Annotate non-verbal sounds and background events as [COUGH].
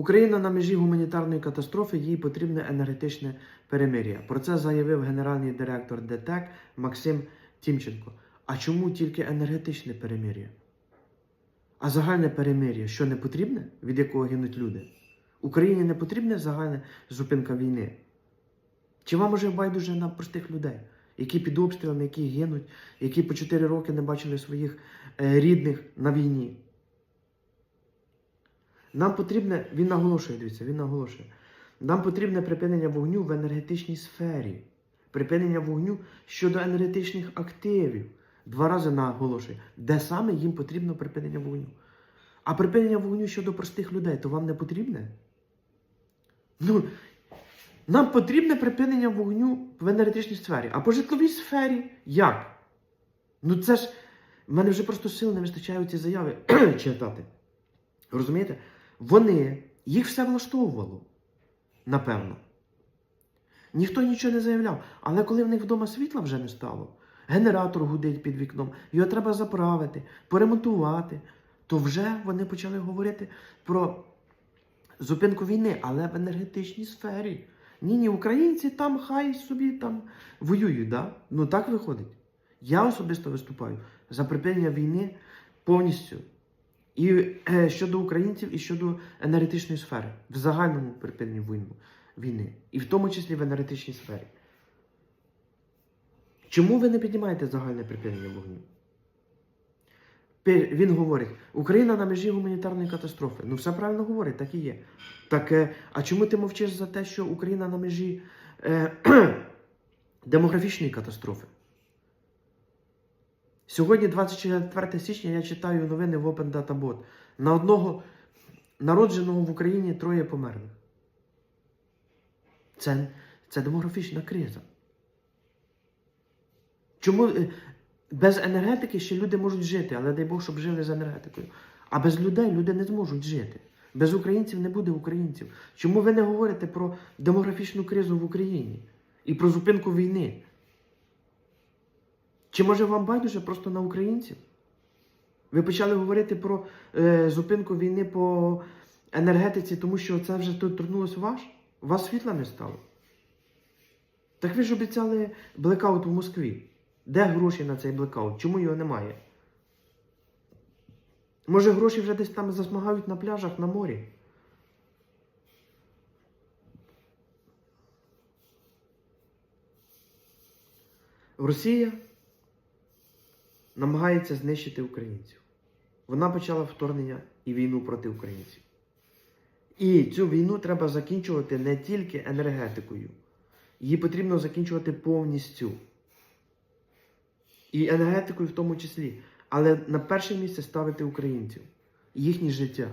Україна на межі гуманітарної катастрофи, їй потрібне енергетичне перемир'я. Про це заявив генеральний директор ДТЕК Максим Тімченко. А чому тільки енергетичне перемир'я? А загальне перемир'я що не потрібне, від якого гинуть люди? Україні не потрібна загальна зупинка війни? Чи вам уже байдуже на простих людей, які під обстрілами, які гинуть, які по 4 роки не бачили своїх е, рідних на війні? Нам потрібне, він наголошує, дивіться, він наголошує. Нам потрібне припинення вогню в енергетичній сфері, припинення вогню щодо енергетичних активів. Два рази наголошує, де саме їм потрібно припинення вогню. А припинення вогню щодо простих людей, то вам не потрібне? Ну, нам потрібне припинення вогню в енергетичній сфері. А по житловій сфері як? Ну це ж. В мене вже просто сил не вистачає ці заяви [CLEARS THROAT] читати. Розумієте? Вони, їх все влаштовувало, напевно. Ніхто нічого не заявляв. Але коли в них вдома світла вже не стало, генератор гудить під вікном, його треба заправити, поремонтувати, то вже вони почали говорити про зупинку війни, але в енергетичній сфері. Ні, ні, українці там хай собі там воюють, да? Ну так виходить. Я особисто виступаю за припинення війни повністю. І е, щодо українців, і щодо енергетичної сфери, в загальному припиненні війни, війни, і в тому числі в енергетичній сфері. Чому ви не піднімаєте загальне припинення вогню? Він говорить, Україна на межі гуманітарної катастрофи. Ну, все правильно говорить, так і є. Так, е, а чому ти мовчиш за те, що Україна на межі е, [CLEARS THROAT] демографічної катастрофи? Сьогодні, 24 січня, я читаю новини в Open Data Bot. На одного народженого в Україні троє померлих. Це, це демографічна криза. Чому е, без енергетики ще люди можуть жити, але дай Бог, щоб жили з енергетикою. А без людей люди не зможуть жити. Без українців не буде українців. Чому ви не говорите про демографічну кризу в Україні і про зупинку війни? Чи може вам байдуже просто на українців? Ви почали говорити про е, зупинку війни по енергетиці, тому що це вже торкнулося ваш? У вас світла не стало? Так ви ж обіцяли блекаут в Москві. Де гроші на цей блекаут? Чому його немає? Може, гроші вже десь там засмагають на пляжах на морі? Росія намагається знищити українців. Вона почала вторгнення і війну проти українців. І цю війну треба закінчувати не тільки енергетикою. Її потрібно закінчувати повністю. І енергетикою в тому числі. Але на перше місце ставити українців, їхнє життя.